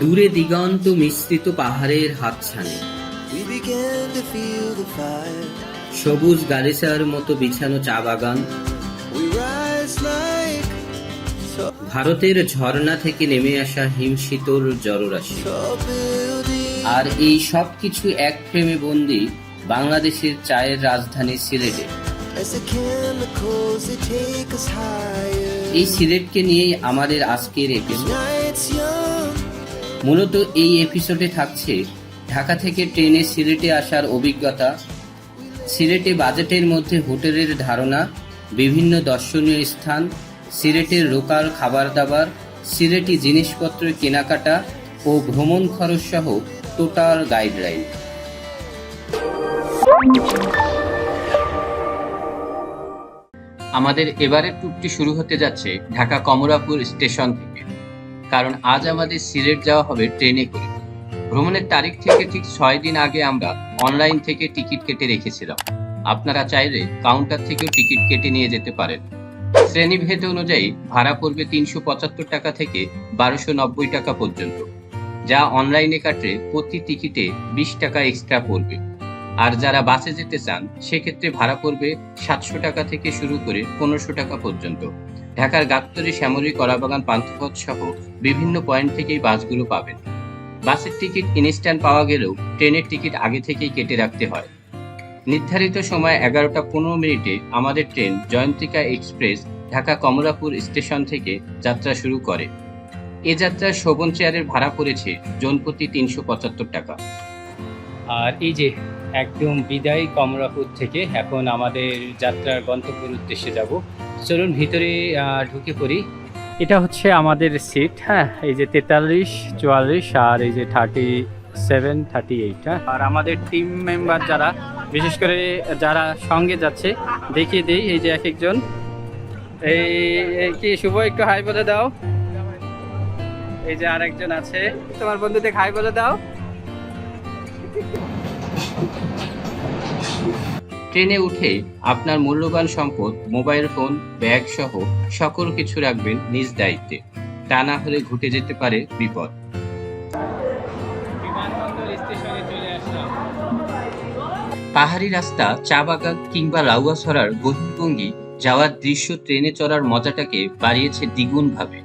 দূরে দিগন্ত মিশ্রিত পাহাড়ের হাতছানি. সবুজ গালিচার মতো বিছানো চা বাগান ভারতের ঝর্ণা থেকে নেমে আসা হিমশীতল জলরাশি. আর এই সব কিছু এক ফ্রেমে বন্দি বাংলাদেশের চায়ের রাজধানী সিলেটে. এই সিলেটকে নিয়েই আমাদের আজকের এপিসোড. মূলত এই এপিসোডে থাকছে ঢাকা থেকে ট্রেনে সিলেটে আসার অভিজ্ঞতা, সিলেটে বাজেটের মধ্যে হোটেলের ধারণা, বিভিন্ন দর্শনীয় স্থান, সিলেটের লোকাল খাবার দাবার সিলেটি জিনিসপত্র কেনাকাটা ও ভ্রমণ খরচ সহ টোটাল গাইডলাইন আমাদের এবারের ট্যুরটি শুরু হতে যাচ্ছে ঢাকা কমলাপুর স্টেশন থেকে। কারণ আজ আমাদের সিলেট যাওয়া হবে ট্রেনে করে। ভ্রমণের তারিখ থেকে ঠিক ছয় দিন আগে আমরা অনলাইন থেকে টিকিট কেটে রেখেছিলাম। আপনারা চাইলে কাউন্টার থেকেও টিকিট কেটে নিয়ে যেতে পারেন। শ্রেণীভেদ অনুযায়ী ভাড়া পড়বে তিনশো পঁচাত্তর টাকা থেকে বারোশো নব্বই টাকা পর্যন্ত, যা অনলাইনে কাটলে প্রতি টিকিটে বিশ টাকা এক্সট্রা পড়বে। আর যারা বাসে যেতে চান, সেক্ষেত্রে ভাড়া পড়বে সাতশো টাকা থেকে শুরু করে পনেরোশো টাকা পর্যন্ত। ঢাকার গাবতলী, শ্যামলী, কলাবাগান, পান্থপথ সহ বিভিন্ন পয়েন্ট থেকেই বাসগুলো পাবেন। বাসের টিকিট ইনস্ট্যান্ট পাওয়া গেলেও ট্রেনের টিকিট আগে থেকেই কেটে রাখতে হয়। নির্ধারিত সময় এগারোটা পনেরো মিনিটে আমাদের train Jayantika express Dhaka Kamalapur station থেকে যাত্রা শুরু করে। এ যাত্রার শোভন চেয়ারের ভাড়া পড়েছে জনপ্রতি তিনশো পঁচাত্তর টাকা। আর এই যে একদম বিদায় কমলাপুর থেকে এখন আমাদের যাত্রার গন্তব্যের উদ্দেশ্যে যাব চলুন ভিতরে ঢুকে পড়ি। এটা হচ্ছে আমাদের সিট হ্যাঁ? এই যে তেতাল্লিশ, চুয়াল্লিশ আর এই যে থার্টি সেভেন থার্টি এইট হ্যাঁ? আর আমাদের টিম মেম্বার যারা, বিশেষ করে যারা সঙ্গে যাচ্ছে, দেখিয়ে দিই এই যে এক একজন। এই কি শুভ, একটু হাই বলে দাও। এই যে আরেকজন আছে। তোমার বন্ধুদের হাই বলে দাও। ট্রেনে উঠে আপনার মূল্যবান সম্পদ মোবাইল ফোন ব্যাগ সহ সকল কিছু রাখবেন নিজ দায়িত্বে। তা না হলে ঘটে যেতে পারে বিপদ। পাহাড়ি রাস্তা চা বাগান কিংবা লাউয়া ছড়ার বহির্ভঙ্গি যাওয়ার দৃশ্য ট্রেনে চড়ার মজাটাকে বাড়িয়েছে দ্বিগুণ ভাবে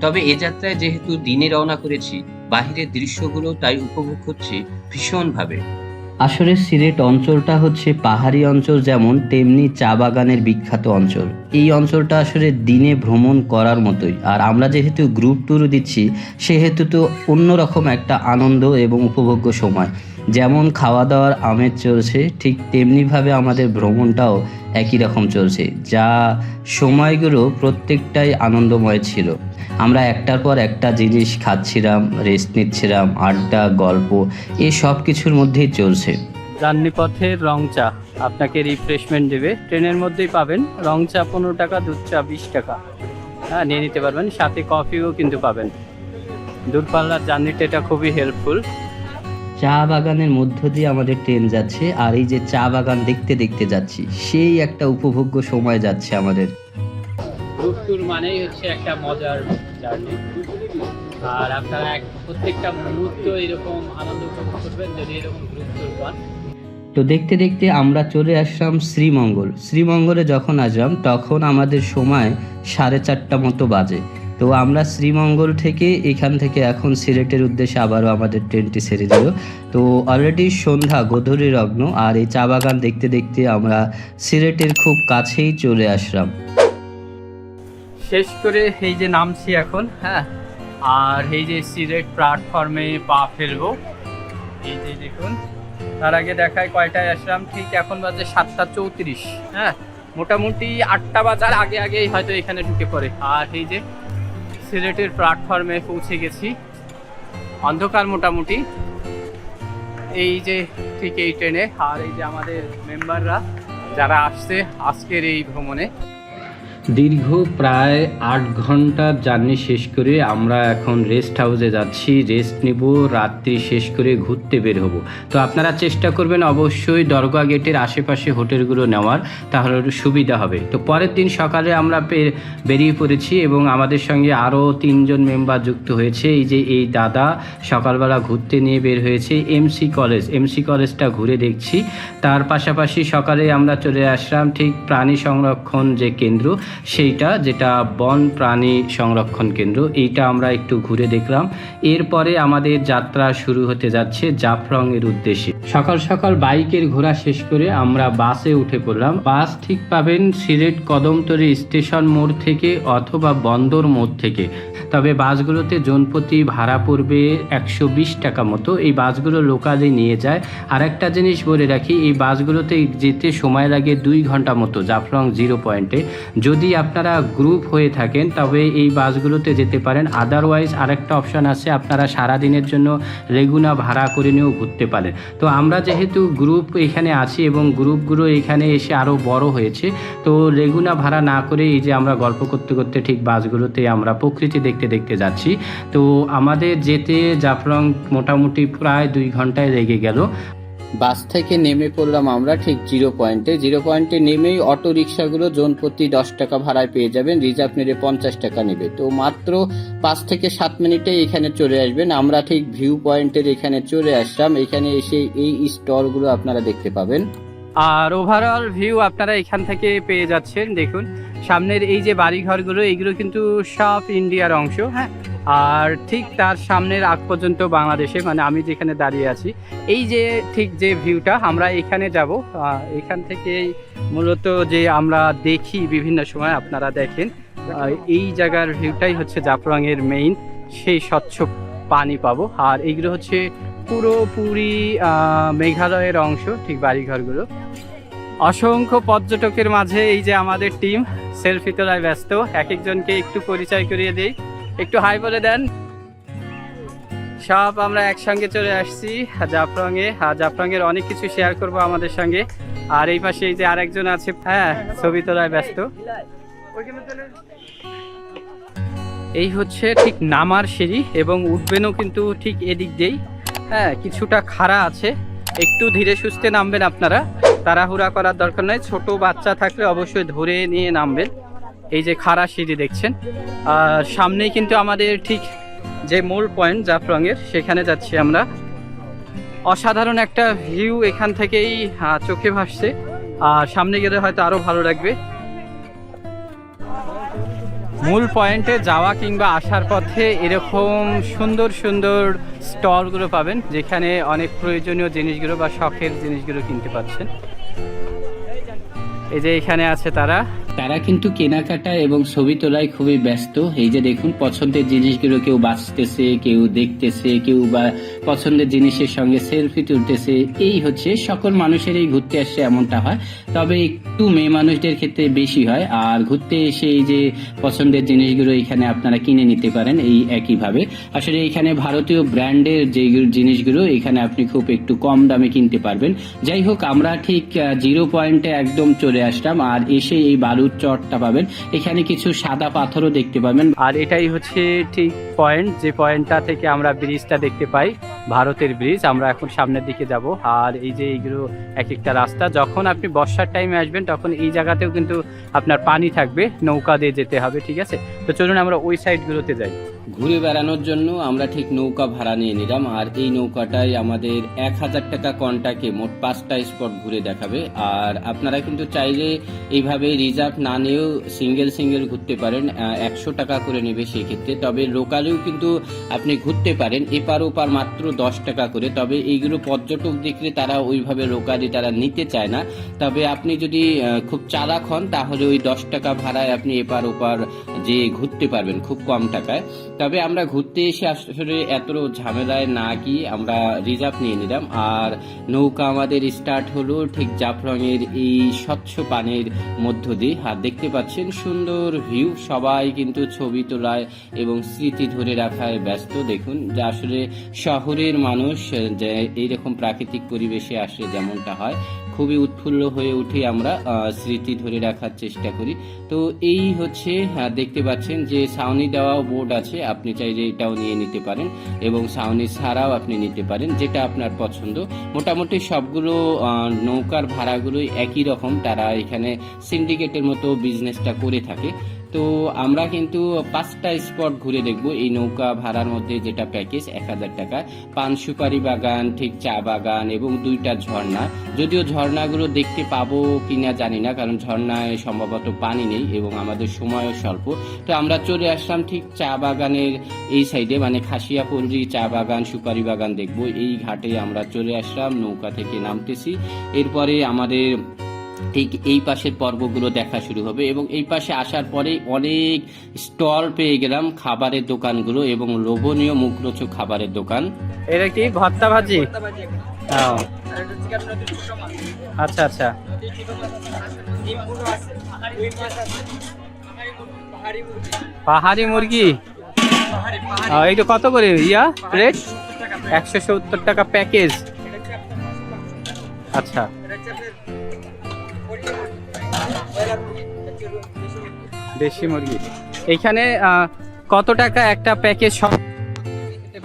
তবে এ যাত্রায় যেহেতু দিনে রওনা করেছি বাহিরের দৃশ্যগুলো তাই উপভোগ করছি ভীষণভাবে। আসলে সিলেট অঞ্চলটা হচ্ছে পাহাড়ি অঞ্চল যেমন তেমনি চা বাগানের বিখ্যাত অঞ্চল। এই অঞ্চলটা আসলে দিনে ভ্রমণ করার মতোই। আর আমরা যেহেতু গ্রুপ ট্যুর দিচ্ছি, সেহেতু তো অন্যরকম একটা আনন্দ এবং উপভোগ্য সময়। যেমন খাওয়া দাওয়ার আমেজ চলছে, ঠিক তেমনিভাবে আমাদের ভ্রমণটাও একই রকম চলছে, যা সময়গুলো প্রত্যেকটাই আনন্দময় ছিল। আমরা একটার পর একটা জিনিস খাচ্ছিলাম রেস্ট নিচ্ছিলাম আড্ডা গল্প এই সব কিছুর মধ্যেই চলছে। জার্নি পথের রং চা আপনাকে রিফ্রেশমেন্ট দেবে। ট্রেনের মধ্যেই পাবেন রং চা পনেরো টাকা দুধ চা বিশ টাকা। হ্যাঁ নিয়ে নিতে পারবেন সাথে কফিও কিন্তু পাবেন। দূরপাল্লার জার্নিটা এটা খুবই হেল্পফুল চা বাগানের মধ্য দিয়ে আমাদের ট্রেন যাচ্ছে আর এই যে চা বাগান দেখতে দেখতে যাচ্ছি সেই একটা উপভোগ্য সময় যাচ্ছে আমাদের। মানেই হচ্ছে একটা মজার জার্নি। আর আপনারা এক প্রত্যেকটা মুহূর্ত এরকম আনন্দ উপভোগ করবেন যদি এরকম গ্রুপ পান। তো দেখতে দেখতে আমরা চলে আসলাম শ্রীমঙ্গল। শ্রীমঙ্গলে যখন আসলাম, তখন আমাদের সময় সাড়ে চারটা মতো বাজে। তো আমরা শ্রীমঙ্গল থেকে এখান থেকে এখন সিলেটের উদ্দেশ্যে আবারও আমাদের ট্রেনটি ছেড়ে দিল। তো অলরেডি সন্ধ্যা, গধূলি লগ্ন আর এই চা বাগান দেখতে দেখতে আমরা সিলেটের খুব কাছেই চলে আসলাম। শেষ করে এই যে নামছি এখন হ্যাঁ? আর এই যে সিলেট প্ল্যাটফর্মে পা ফেলব। এই যে দেখুন, তার আগে দেখায় কয়টায় আসলাম? ঠিক এখন বাজে সাতটা চৌত্রিশ হ্যাঁ? মোটামুটি আটটা বাজার আগে আগেই হয়তো এখানে ঢুকে পড়ে। আর এই যে সিলেটের প্ল্যাটফর্মে পৌঁছে গেছি। অন্ধকার মোটামুটি। এই যে ঠিক এই ট্রেনে, আর এই যে আমাদের মেম্বাররা যারা আসছে আজকের এই ভ্রমণে। দীর্ঘ প্রায় আট ঘণ্টার জার্নি শেষ করে আমরা এখন রেস্ট হাউসে যাচ্ছি। রেস্ট নিব, রাত্রি শেষ করে ঘুরতে বের হব। তো আপনারা চেষ্টা করবেন অবশ্যই দরগা গেটের আশেপাশে হোটেলগুলো নেওয়ার, তাহলে সুবিধা হবে। তো পরের দিন সকালে আমরা বেরিয়ে পড়েছি এবং আমাদের সঙ্গে আরও তিনজন মেম্বার যুক্ত হয়েছে। এই যে এই দাদা সকালবেলা ঘুরতে নিয়ে বের হয়েছে এমসি কলেজ এমসি কলেজটা ঘুরে দেখছি। তার পাশাপাশি সকালে আমরা চলে আসলাম ঠিক প্রাণী সংরক্ষণ যে কেন্দ্র সেইটা যেটা বন প্রাণী সংরক্ষণ কেন্দ্র, এইটা আমরা একটু ঘুরে দেখলাম। এরপরে আমাদের যাত্রা শুরু হতে যাচ্ছে জাফলং এর উদ্দেশ্যে। সকাল সকাল বাইকের ঘোরা শেষ করে আমরা বাসে উঠে পড়লাম। বাস ঠিক পাবেন সিলেট কদমতলী স্টেশন মোড় থেকে অথবা বন্দর মোড় থেকে। তবে বাসগুলোতে জনপ্রতি ভাড়া পড়বে একশো বিশ টাকা মতো। এই বাসগুলো লোকালে নিয়ে যায়। আর একটা জিনিস বলে রাখি, এই বাসগুলোতে যেতে সময় লাগে দুই ঘণ্টা মতো, জাফরং জিরো পয়েন্টে। যদি আপনারা গ্রুপ হয়ে থাকেন, তবে এই বাসগুলোতে যেতে পারেন। আদারওয়াইজ আরেকটা অপশন আছে, আপনারা সারা দিনের জন্য রেগুনা ভাড়া করে নিয়েও ঘুরতে পারেন। তো আমরা যেহেতু গ্রুপ এখানে আছি এবং গ্রুপগুলো এখানে এসে আরও বড় হয়েছে, তো রেগুনা ভাড়া না করে এই যে আমরা গল্প করতে করতে ঠিক বাসগুলোতে আমরা প্রকৃতি দেখতে দেখতে যাচ্ছি। তো আমাদের যেতে জাফলং মোটামুটি প্রায় দুই ঘন্টায় লেগে গেল। বাস থেকে নেমে পড়লাম আমরা ঠিক জিরো পয়েন্টে। জিরো পয়েন্টে নেমেই অটো রিক্সাগুলো জোন প্রতি দশ টাকা ভাড়ায় পেয়ে যাবেন, রিজার্ভ নিলে পঞ্চাশ টাকা নেবে। তো মাত্র পাঁচ থেকে সাত মিনিটে এখানে চলে আসবেন। আমরা ঠিক ভিউ পয়েন্টের এখানে চলে আসলাম। এখানে এসে এই স্টলগুলো আপনারা দেখতে পাবেন। আর ওভারঅল ভিউ আপনারা এখান থেকে পেয়ে যাচ্ছেন, দেখুন। সামনের এই যে বাড়িঘরগুলো এইগুলো কিন্তু সব ইন্ডিয়ার অংশ হ্যাঁ? আর ঠিক তার সামনের আগ পর্যন্ত বাংলাদেশে মানে আমি যেখানে দাঁড়িয়ে আছি, এই যে ঠিক যে ভিউটা, আমরা এখানে যাব। এখান থেকে মূলত যে আমরা দেখি বিভিন্ন সময়, আপনারা দেখেন এই জায়গার ভিউটাই হচ্ছে জাফলংয়ের মেইন সেই স্বচ্ছ পানি পাবো। আর এইগুলো হচ্ছে পুরোপুরি মেঘালয়ের অংশ, ঠিক বাড়িঘরগুলো। অসংখ্য পর্যটকের মাঝে এই যে আমাদের টিম সেলফি তোলায় ব্যস্ত। এক একজনকে একটু পরিচয় করিয়ে দিই। একটু হাই বলে দেন। সব আমরা একসঙ্গে চলে আসছি জাফলং এর অনেক কিছু শেয়ার করব আমাদের সঙ্গে। আর এই পাশে এই যে আরেকজন আছে হ্যাঁ ছবি তোলায় ব্যস্ত। এই হচ্ছে ঠিক নামার সিঁড়ি এবং উঠবেনও কিন্তু ঠিক এদিক দিয়েই। হ্যাঁ কিছুটা খাড়া আছে। একটু ধীরে সুস্থে নামবেন আপনারা। তাড়াহুড়া করার দরকার নয় ছোট বাচ্চা থাকলে অবশ্যই ধরে নিয়ে নামবেন। এই যে খাড়া সিঁড়ি দেখছেন? আর সামনেই কিন্তু আমাদের ঠিক যে মূল পয়েন্ট জাফলংয়ের, সেখানে যাচ্ছি আমরা। অসাধারণ একটা ভিউ এখান থেকেই চোখে ভাসছে। আর সামনে গেলে হয়তো আরও ভালো লাগবে। মূল পয়েন্টে যাওয়া কিংবা আসার পথে এরকম সুন্দর সুন্দর স্টলগুলো পাবেন, যেখানে অনেক প্রয়োজনীয় জিনিসগুলো বা শখের জিনিসগুলো কিনতে পাচ্ছেন। এই যে এখানে আছে তারা। তারা কিন্তু কেনাকাটা এবং ছবি তোলায় খুবই ব্যস্ত। এই যে দেখুন, পছন্দের জিনিসগুলো কেউ বাঁচতেছে, কেউ দেখতেছে, কেউ বা পছন্দের জিনিসের সঙ্গে সেলফি তুলতেছে। এই হচ্ছে, সকল মানুষেরই ঘুরতে আসছে এমনটা হয়। তবে একটু মেয়ে মানুষদের ক্ষেত্রে বেশি হয়। আর ঘুরতে এসে এই যে পছন্দের জিনিসগুলো এখানে আপনারা কিনে নিতে পারেন এই একইভাবে। আসলে এখানে ভারতীয় ব্র্যান্ডের যে জিনিসগুলো, এখানে আপনি খুব একটু কম দামে কিনতে পারবেন। যাই হোক, আমরা ঠিক জিরো পয়েন্টে একদম চলে আসলাম। আর এসে এই বালুর চরটা পাবেন। এখানে কিছু সাদা পাথরও দেখতে পাবেন। আর এটাই হচ্ছে ঠিক পয়েন্ট যে পয়েন্টটা থেকে আমরা ব্রিজটা দেখতে পাই ভারতের ব্রিজ আমরা এখন সামনের দিকে যাব। আর এই যে এইগুলো এক একটা রাস্তা যখন আপনি বর্ষার টাইমে আসবেন তখন এই জায়গাতেও কিন্তু আপনার পানি থাকবে নৌকা দিয়ে যেতে হবে ঠিক আছে? তো চলুন আমরা ওই সাইডগুলোতে যাই। ঘুরে বেড়ানোর জন্য আমরা ঠিক নৌকা ভাড়া নিয়ে নিলাম। আর এই নৌকাটাই আমাদের এক হাজার টাকা কন্টাকে মোট পাঁচটা স্পট ঘুরে দেখাবে। আর আপনারা কিন্তু চাইলে এইভাবে রিজার্ভ না নিয়েও সিঙ্গেল সিঙ্গেল ঘুরতে পারেন একশো টাকা করে নেবে সেক্ষেত্রে। তবে লোকালেও কিন্তু আপনি ঘুরতে পারেন, এপার ওপার মাত্র দশ টাকা করে। তবে এইগুলো পর্যটক দেখলে তারা ওইভাবে লোকালি তারা নিতে চায় না। তবে আপনি যদি খুব চালাক হন, তাহলে ওই দশ টাকা ভাড়ায় আপনি এপার ওপার যে ঘুরতে পারবেন খুব কম টাকায়। তবে আমরা ঘুরতে এসে আসলে এত ঝামেলায় না গিয়ে আমরা রিজার্ভ নিয়ে নিলাম। আর নৌকা আমাদের স্টার্ট হলো ঠিক জাফলংয়ের এই স্বচ্ছ পানির মধ্য দিয়ে। দেখতে পাচ্ছেন সুন্দর ভিউ সবাই কিন্তু ছবি তোলায় এবং স্মৃতি ধরে রাখায় ব্যস্ত। দেখুন, যে আসলে শহরের মানুষ, যে এইরকম প্রাকৃতিক পরিবেশে আসলে যেমনটা হয় খুবই উৎফুল্ল হয়ে উঠি আমরা স্মৃতি ধরে রাখার চেষ্টা করি। তো এই হচ্ছে আহ, দেখতে পাচ্ছেন যে সাউনি দেওয়া বোর্ড আছে আপনি চাইলে এটাও নিয়ে নিতে পারেন এবং সাউনি ছাড়াও আপনি নিতে পারেন যেটা আপনার পছন্দ। মোটামুটি সবগুলো নৌকার ভাড়াগুলোই একই রকম তারা এখানে সিন্ডিকেটের মতো বিজনেসটা করে থাকে। তো আমরা কিন্তু পাঁচটা স্পট ঘুরে দেখব। এই নৌকা ভাড়ার মধ্যে যেটা প্যাকেজ এক হাজার টাকা। পান সুপারি বাগান, ঠিক চা বাগান এবং দুইটা ঝর্ণা। যদিও ঝর্ণাগুলো দেখতে পাবো কিনা জানি না, কারণ ঝর্ণায় সম্ভবত পানি নেই এবং আমাদের সময়ও স্বল্প। তো আমরা চলে আসলাম ঠিক চা বাগানের এই সাইডে মানে খাসিয়াপল্লী চা বাগান, সুপারি বাগান দেখব। এই ঘাটে আমরা চলে আসলাম, নৌকা থেকে নামতেছি। এরপরে আমাদের ঠিক এই পাশের পর্বগুলো দেখা শুরু হবে এবং এই পাশে আসার পরে অনেক স্টল পেয়ে গেলাম খাবারের দোকানগুলো এবং লোভনীয় মুখরোচক খাবারের দোকান। এটা কি ভর্তা ভাজি? আচ্ছা আচ্ছা। পাহাড়ি মুরগি এইটা কত করে? ইয়া প্লেট একশো সত্তর টাকা প্যাকেজ আচ্ছা। দেশি মুরগি। এখানে কত টাকা একটা প্যাকেজ সব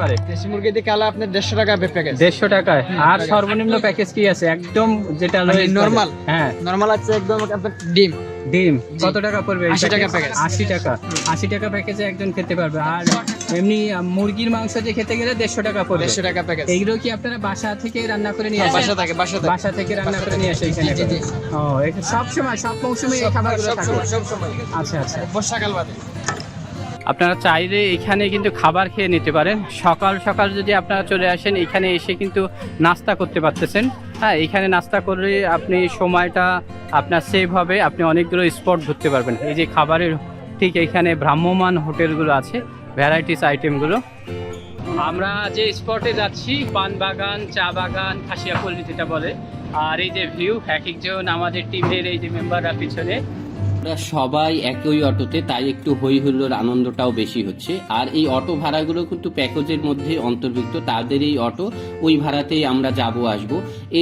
পারে? দেশি মুরগি দিয়ে কালা আপনার দেড়শো টাকা প্যাকেজ দেড়শো টাকায়। আর সর্বনিম্ন প্যাকেজ কি আছে? একদম যেটা মানে। হ্যাঁ। নর্মাল আছে একদম আপনার ডিম। ডিম। কত টাকা পড়বে এই 80 টাকা? প্যাকেজ। আশি টাকা। আশি টাকা প্যাকেজে একজন খেতে পারবে। আর এমনি মুরগির মাংস যে খেতে গেলে দেড়শো টাকা পড়বে দেড়শো টাকা প্যাকেজ এইগুলো কি আপনারা বাসা থেকে রান্না করে নিয়ে আসেন? বাসা থাকে বাসা থাকে বাসা থেকে। রান্না করে নিয়ে আসে এখানে? জি, জি, জি। ও সব সময় সব মৌসুমে এই খাবারগুলো সব থাকে? সব সময়। আচ্ছা আচ্ছা। বর্ষাকাল বাদে আপনারা চাইলে এখানে কিন্তু খাবার খেয়ে নিতে পারেন। সকাল সকাল যদি আপনারা চলে আসেন এখানে এসে কিন্তু নাস্তা করতে পারতেছেন। হ্যাঁ এখানে নাস্তা করলে আপনি সময়টা আপনার সেভ হবে। আপনি অনেকগুলো স্পট ঘুরতে পারবেন। এই যে খাবারের ঠিক এখানে ভ্রাম্যমান হোটেলগুলো আছে ভ্যারাইটিস আইটেমগুলো। আমরা যে স্পটে যাচ্ছি পান বাগান চা বাগান খাসিয়াপল্লি যেটা বলে, আর এই যে ভিউ হ্যাকিং জোন আমাদের টিমের এই যে মেম্বাররা পিছনে আমরা সবাই একই অটোতে, তাই একটু হই হুল্লোর আনন্দটাও বেশি হচ্ছে। আর এই অটো ভাড়াগুলো কিন্তু প্যাকেজের মধ্যে অন্তর্ভুক্ত। তাদের এই অটো, ওই ভাড়াতেই আমরা যাব, আসব।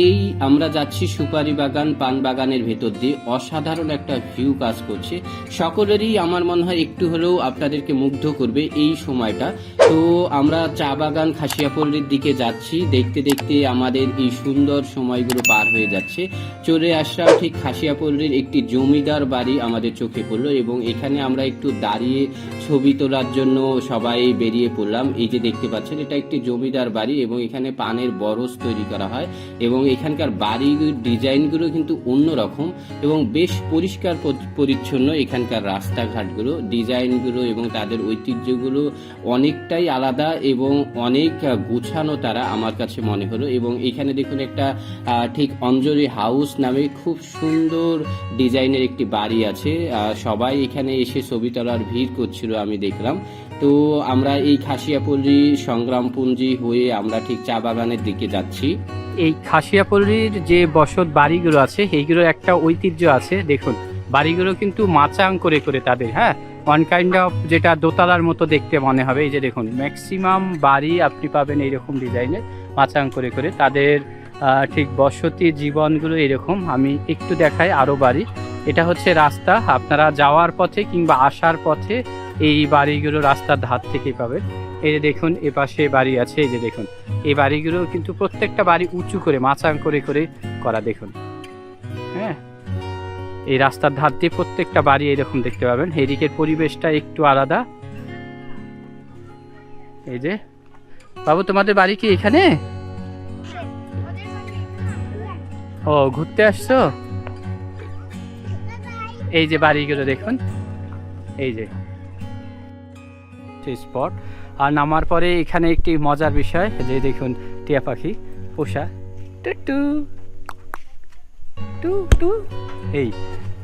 এই আমরা যাচ্ছি সুপারি বাগান, পান বাগানের ভেতর দিয়ে। অসাধারণ একটা ভিউ কাজ করছে। সকলেরই আমার মনে হয় একটু হলেও আপনাদেরকে মুগ্ধ করবে এই সময়টা। তো আমরা চা বাগান খাসিয়াপল্লির দিকে যাচ্ছি। দেখতে দেখতে আমাদের এই সুন্দর সময়গুলো পার হয়ে যাচ্ছে। চলে আসলাম ঠিক খাসিয়াপল্লির একটি জমিদার বাড়ি আমাদের চোখে পড়ল এবং এখানে আমরা একটু দাঁড়িয়ে ছবি তোলার জন্য সবাই বেরিয়ে পড়লাম। এই যে দেখতে পাচ্ছেন, এটা একটি জমিদার বাড়ি এবং এখানে পানের বরজ তৈরি করা হয় এবং এখানকার বাড়ির ডিজাইনগুলো কিন্তু অন্যরকম এবং বেশ পরিষ্কার পরিচ্ছন্ন এখানকার রাস্তাঘাটগুলো। ডিজাইনগুলো এবং তাদের ঐতিহ্যগুলো অনেকটাই আলাদা এবং অনেক গোছানো তারা আমার কাছে মনে হলো এবং এখানে দেখুন একটা ঠিক অঞ্জলি হাউস নামে খুব সুন্দর ডিজাইনের একটি বাড়ি আছে। সবাই এখানে এসে ছবি তোলার ভিড় করছিল আমি দেখলাম। তো আমরা এই খাসিয়াপল্লী সংগ্রামপুঞ্জি হয়ে আমরা ঠিক চা বাগানের দিকে যাচ্ছি। এই খাসিয়াপল্লির যে বসত বাড়িগুলো আছে এইগুলোর একটা ঐতিহ্য আছে। দেখুন, বাড়িগুলো কিন্তু মাচাং করে করে তাদের হ্যাঁ? ওয়ান কাইন্ড অফ যেটা দোতলার মতো দেখতে মনে হবে। এই যে দেখুন ম্যাক্সিমাম বাড়ি আপনি পাবেন এইরকম ডিজাইনের মাচাং করে করে। তাদের ঠিক বসতি জীবনগুলো এরকম। আমি একটু দেখাই আরও বাড়ি। এটা হচ্ছে রাস্তা। আপনারা যাওয়ার পথে কিংবা আসার পথে এই বাড়িগুলো রাস্তার ধার থেকেই পাবেন। এই যে দেখুন, এ পাশে বাড়ি আছে। এই যে দেখুন, এই বাড়িগুলো কিন্তু প্রত্যেকটা বাড়ি উঁচু করে, মাচাং করে করে করা দেখুন। হ্যাঁ? এই রাস্তার ধার দিয়ে প্রত্যেকটা বাড়ি এরকম দেখতে পাবেন। এদিকের পরিবেশটা একটু আলাদা। এই যে। বাবু, তোমাদের বাড়ি কি এখানে? ও, ঘুরতে আসছো? এই যে বাড়িগুলো দেখুন। এই যে। স্পট। আর নামার পরে এখানে একটি মজার বিষয়, যে দেখুন, টিয়া পাখি, পোষা। টু টু। টু টু। এই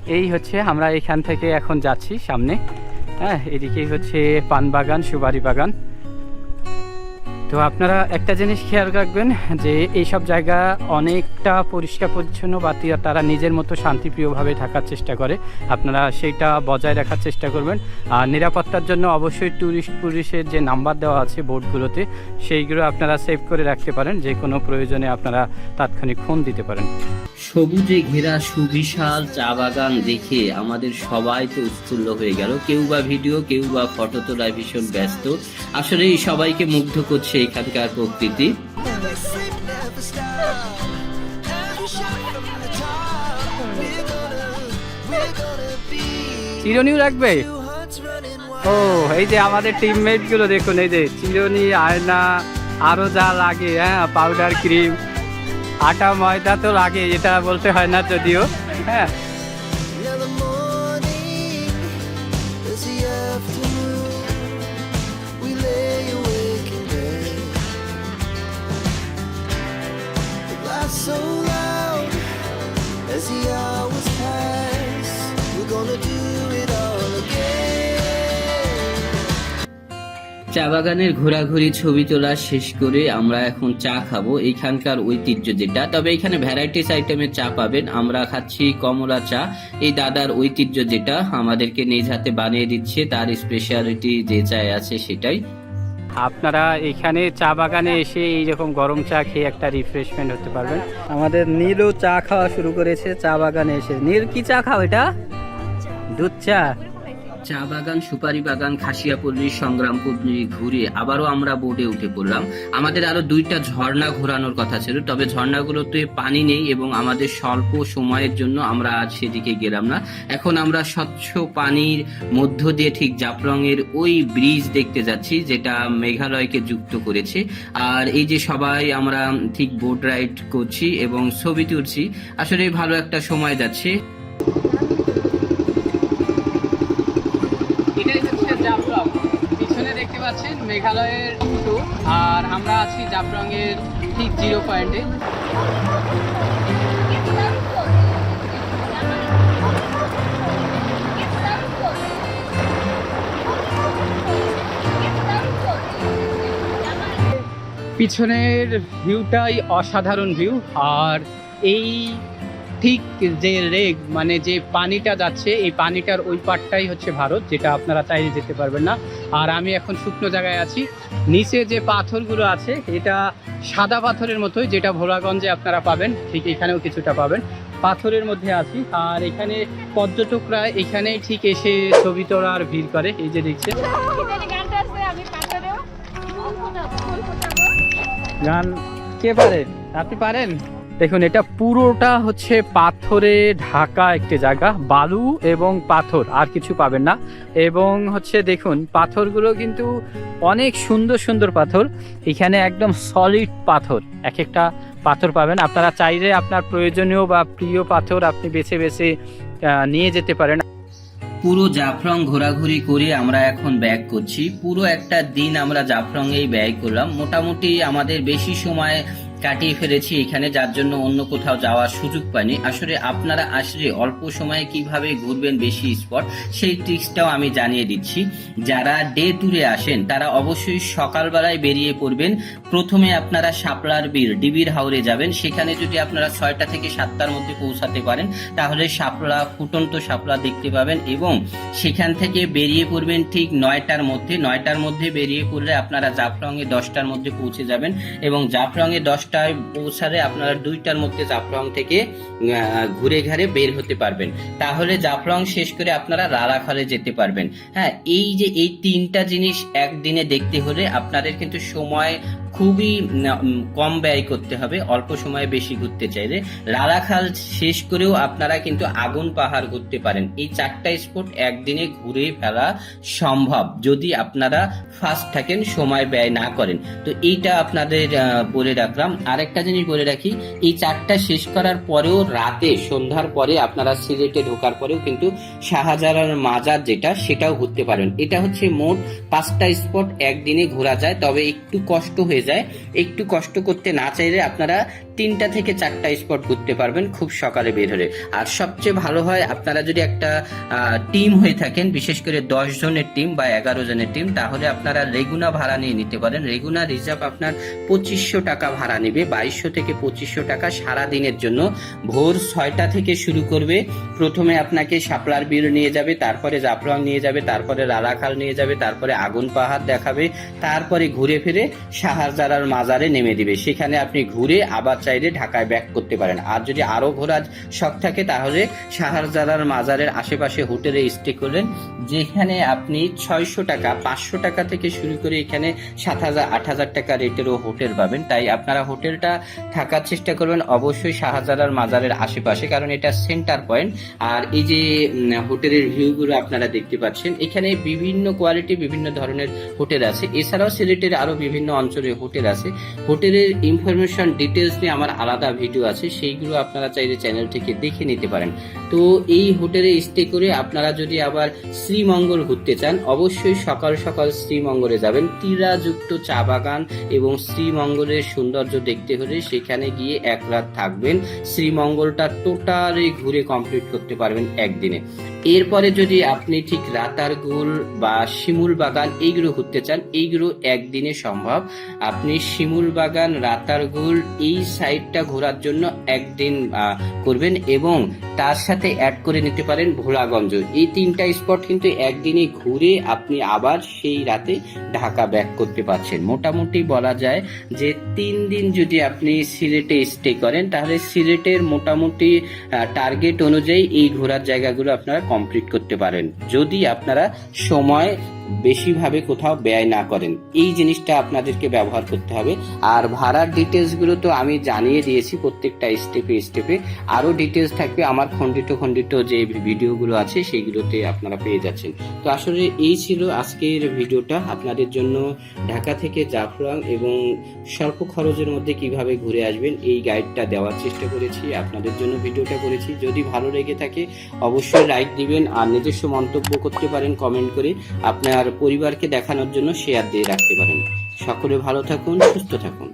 এই হচ্ছে আমরা এখান থেকে এখন যাচ্ছি সামনে। হ্যাঁ এদিকেই হচ্ছে পান বাগান সুপারি বাগান। তো আপনারা একটা জিনিস খেয়াল রাখবেন, যে এইসব জায়গা অনেকটা পরিষ্কার পরিচ্ছন্ন বা তারা নিজের মতো শান্তিপ্রিয়ভাবে থাকার চেষ্টা করে। আপনারা সেইটা বজায় রাখার চেষ্টা করবেন। আর নিরাপত্তার জন্য অবশ্যই ট্যুরিস্ট পুলিশের যে নাম্বার দেওয়া আছে বোর্ডগুলোতে সেইগুলো আপনারা সেভ করে রাখতে পারেন। যে কোনো প্রয়োজনে আপনারা তাৎক্ষণিক ফোন দিতে পারেন। সবুজে ঘেরা সুবিশাল চা বাগান দেখে আমাদের সবাই তো উৎফুল্ল হয়ে গেল। কেউ বা ভিডিও কেউ বা ফটো তোলায় ভীষণ ব্যস্ত। আসলে সবাইকে মুগ্ধ করছে হচ্ছে এখানকার প্রকৃতি। চিরনিও রাখবে? ও, এই যে আমাদের টিমমেটগুলো দেখুন, এই যে চিরনি, আয়না, আরও যা লাগে হ্যাঁ পাউডার ক্রিম আটা, ময়দা তো লাগে, এটা বলতে হয় না যদিও হ্যাঁ। চা বাগানের ঘোরাঘুরি ছবি তোলা শেষ করে আমরা এখন চা খাব। এইখানকার ঐতিহ্য যেটা। তবে এখানে ভ্যারাইটিস আইটেমের চা পাবেন। আমরা খাচ্ছি কমলা চা। এই দাদার ঐতিহ্য যেটা আমাদেরকে নিজ হাতে বানিয়ে দিচ্ছে। তার স্পেশালিটি যে চায় আছে সেটাই। আপনারা এখানে চা বাগানে এসে এইরকম গরম চা খেয়ে একটা রিফ্রেশমেন্ট হতে পারবেন। আমাদের নীলও চা খাওয়া শুরু করেছে চা বাগানে এসে। নীল কি চা খাও এটা? দুধ চা। চা বাগান, সুপারি বাগান খাসিয়াপল্লী সংগ্রামপল্লী ঘুরে আবারও আমরা বোটে উঠে পড়লাম। আমাদের আরও দুইটা ঝর্ণা ঘোরানোর কথা ছিল, তবে ঝর্ণাগুলোতে পানি নেই এবং আমাদের স্বল্প সময়ের জন্য আমরা আজ সেদিকে গেলাম না। এখন আমরা স্বচ্ছ পানির মধ্য দিয়ে ঠিক জাফলংয়ের ওই ব্রিজ দেখতে যাচ্ছি, যেটা মেঘালয়কে যুক্ত করেছে। আর এই যে সবাই আমরা ঠিক বোট রাইড করছি এবং ছবি তুলছি, আসলে ভালো একটা সময় যাচ্ছে এটাই হচ্ছে জাফলং পিছনে দেখতে পাচ্ছেন মেঘালয়ের টু আর আমরা আছি জাফলং এর ঠিক জিরো পয়েন্টে। পিছনের ভিউটাই অসাধারণ ভিউ আর এই ঠিক যে রেগ মানে যে পানিটা যাচ্ছে, এই পানিটার ওই পাটটাই হচ্ছে ভারত, যেটা আপনারা চাইলে যেতে পারবেন না। আর আমি এখন শুকনো জায়গায় আছি। নিচে যে পাথরগুলো আছে, এটা সাদা পাথরের মতোই, যেটা ভোলাগঞ্জে আপনারা পাবেন, ঠিক এখানেও কিছুটা পাবেন। পাথরের মধ্যে আছি। আর এখানে পর্যটকরা এখানেই ঠিক এসে ছবি তোলার ভিড় করে, এই যে ফোটাবো গান কে পারে? আপনি পারেন? দেখুন, এটা পুরোটা হচ্ছে পাথরে ঢাকা একটি জায়গা, বালু এবং পাথর, আর কিছু পাবেন না। এবং হচ্ছে দেখুন, পাথরগুলো কিন্তু অনেক সুন্দর সুন্দর পাথর। এখানে একদম সলিড পাথর এক একটা পাথর পাবেন। আপনারা চাইলে আপনার প্রয়োজনীয় বা প্রিয় পাথর আপনি বেছে বেছে নিয়ে যেতে পারেন। পুরো জাফরং ঘোরাঘুরি করে আমরা এখন ব্যাক করছি। পুরো একটা দিন আমরা জাফলং এই ব্যয় করলাম। মোটামুটি আমাদের বেশি সময় কাটিয়ে ফেলেছি এখানে, যার জন্য অন্য কোথাও যাওয়ার সুযোগ পাইনি। আসলে আপনারা আসলে অল্প সময়ে কীভাবে ঘুরবেন বেশি স্পট, সেই ট্রিক্সটাও আমি জানিয়ে দিচ্ছি। যারা ডে ট্যুরে আসেন, তারা অবশ্যই সকালবেলায় বেরিয়ে পড়বেন। প্রথমে আপনারা শাপলার বীর, ডিবির হাওরে যাবেন। সেখানে যদি আপনারা ছয়টা থেকে সাতটার মধ্যে পৌঁছাতে পারেন, তাহলে শাপলা, ফুটন্ত শাপলা দেখতে পাবেন এবং সেখান থেকে বেরিয়ে পড়বেন ঠিক নয়টার মধ্যে। নয়টার মধ্যে বেরিয়ে পড়লে আপনারা জাফলং এ দশটার মধ্যে পৌঁছে যাবেন এবং জাফলং এ দশটায় পৌঁছালে আপনারা দুইটার মধ্যে জাফরং থেকে ঘুরে ঘাড়ে বের হতে পারবেন। তাহলে জাফরং শেষ করে আপনারা রালাখালে যেতে পারবেন। হ্যাঁ এই যে এই তিনটা জিনিস একদিনে দেখতে হলে আপনাদের কিন্তু সময় খুবই কম ব্যয় করতে হবে, অল্প সময়ে বেশি ঘুরতে চাইলে। লালাখাল শেষ করেও আপনারা কিন্তু আগুন পাহাড় ঘুরতে পারেন। এই চারটা স্পট একদিনে ঘুরে ফেলা সম্ভব, যদি আপনারা ফার্স্ট থাকেন, সময় ব্যয় না করেন। তো এইটা আপনাদের বলে রাখলাম। আরেকটা জিনিস বলে রাখি, এই চারটা শেষ করার পরেও রাতে, সন্ধ্যার পরে আপনারা সিলেটে ঢোকার পরেও কিন্তু শাহজালাল মাজার যেটা, সেটাও ঘুরতে পারেন। এটা হচ্ছে মোট পাঁচটা স্পট একদিনে ঘোরা যায়, তবে একটু কষ্ট হয়ে যায় একটু কষ্ট করতে না চাইলে আপনারা তিনটা থেকে চারটা স্পট ঘুরতে পারবেন খুব সকালে বের হলে। আর সবচেয়ে ভালো হয়, আপনারা যদি একটা টিম হয়ে থাকেন, বিশেষ করে দশ জনের টিম বা এগারো জনের টিম তাহলে আপনারা রেগুনা ভাড়া নিয়ে নিতে পারেন। রেগুনা রিজার্ভ আপনার পঁচিশশো টাকা ভাড়া নেবে, বাইশশো থেকে পঁচিশশো টাকা সারা দিনের জন্য। ভোর ছয়টা থেকে শুরু করবে, প্রথমে আপনাকে শাপলার বিল নিয়ে যাবে, তারপরে জাফলং নিয়ে যাবে, তারপরে রালাখাল নিয়ে যাবে, তারপরে আগুন পাহাড় দেখাবে, তারপরে ঘুরে ফিরে শাহজালার মাজারে নেমে দিবে। সেখানে আপনি ঘুরে আবার চাইলে ঢাকায় ব্যাক করতে পারেন। আর যদি আরও ঘোরার শখ থাকে, তাহলে শাহজালার মাজারের আশেপাশে হোটেলে স্টে করলেন যেখানে আপনি ছয়শো টাকা, পাঁচশো টাকা থেকে শুরু করে এখানে সাত হাজার, আট হাজার টাকা রেটেরও হোটেল পাবেন। তাই আপনারা হোটেলটা থাকার চেষ্টা করবেন, অবশ্যই শাহজালার মাজারের আশেপাশে, কারণ এটা সেন্টার পয়েন্ট আর এই যে হোটেলের ভিউগুলো আপনারা দেখতে পাচ্ছেন, এখানে বিভিন্ন কোয়ালিটি বিভিন্ন ধরনের হোটেল আছে। এছাড়াও সিলেটের আরও বিভিন্ন অঞ্চলে হোটেল আছে। হোটেলের ইনফরমেশন ডিটেলস নিয়ে আমার আলাদা ভিডিও আছে সেইগুলো আপনারা চাইলে চ্যানেল থেকে দেখে নিতে পারেন। তো এই হোটেলে স্টে করে আপনারা যদি আবার শ্রীমঙ্গল ঘুরতে চান, অবশ্যই সকাল সকাল শ্রীমঙ্গলে যাবেন। তীরাযুক্ত চা বাগান এবং শ্রীমঙ্গলের সৌন্দর্য দেখতে হলে সেখানে গিয়ে এক রাত থাকবেন। শ্রীমঙ্গলটা টোটালি ঘুরে কমপ্লিট করতে পারবেন একদিনে। এরপরে যদি আপনি ঠিক রাতারগুল বা শিমুল বাগান, এইগুলো ঘুরতে চান, এইগুলো একদিনে সম্ভব। আপনি শিমুল বাগান, রাতারগুল এই সাইডটা ঘোরার জন্য একদিন করবেন এবং তার সাথে অ্যাড করে নিতে পারেন ভোলাগঞ্জ। এই তিনটা স্পট কিন্তু একদিনে ঘুরে আপনি আবার সেই রাতে ঢাকা ব্যাক করতে পারছেন। মোটামুটি বলা যায় যে তিন দিন যদি আপনি সিলেটে স্টে করেন, তাহলে সিলেটের মোটামুটি টার্গেট অনুযায়ী এই ঘোরার জায়গাগুলো আপনারা কমপ্লিট করতে পারেন। যদি আপনারা সময় বেশিভাবে কোথাও ব্যয় না করেন। এই জিনিসটা আপনাদেরকে ব্যবহার করতে হবে। আর ভাড়ার ডিটেলসগুলো তো আমি জানিয়ে দিয়েছি প্রত্যেকটা স্টেপে স্টেপে আরও ডিটেলস থাকবে আমার খণ্ডিত খণ্ডিত যে ভিডিওগুলো আছে সেইগুলোতে আপনারা পেয়ে যাচ্ছেন। তো আসলে এই ছিল আজকের ভিডিওটা। আপনাদের জন্য ঢাকা থেকে জাফরাং এবং স্বল্প খরচের মধ্যে কীভাবে ঘুরে আসবেন এই গাইডটা দেওয়ার চেষ্টা করেছি। আপনাদের জন্য ভিডিওটা করেছি। যদি ভালো লেগে থাকে, অবশ্যই লাইক দিবেন আর নিজস্ব মন্তব্য করতে পারেন কমেন্ট করে। আপনার পরিবারকে দেখানোর জন্য শেয়ার দিয়ে রাখতে পারেন। সকলে ভালো থাকুন সুস্থ থাকুন।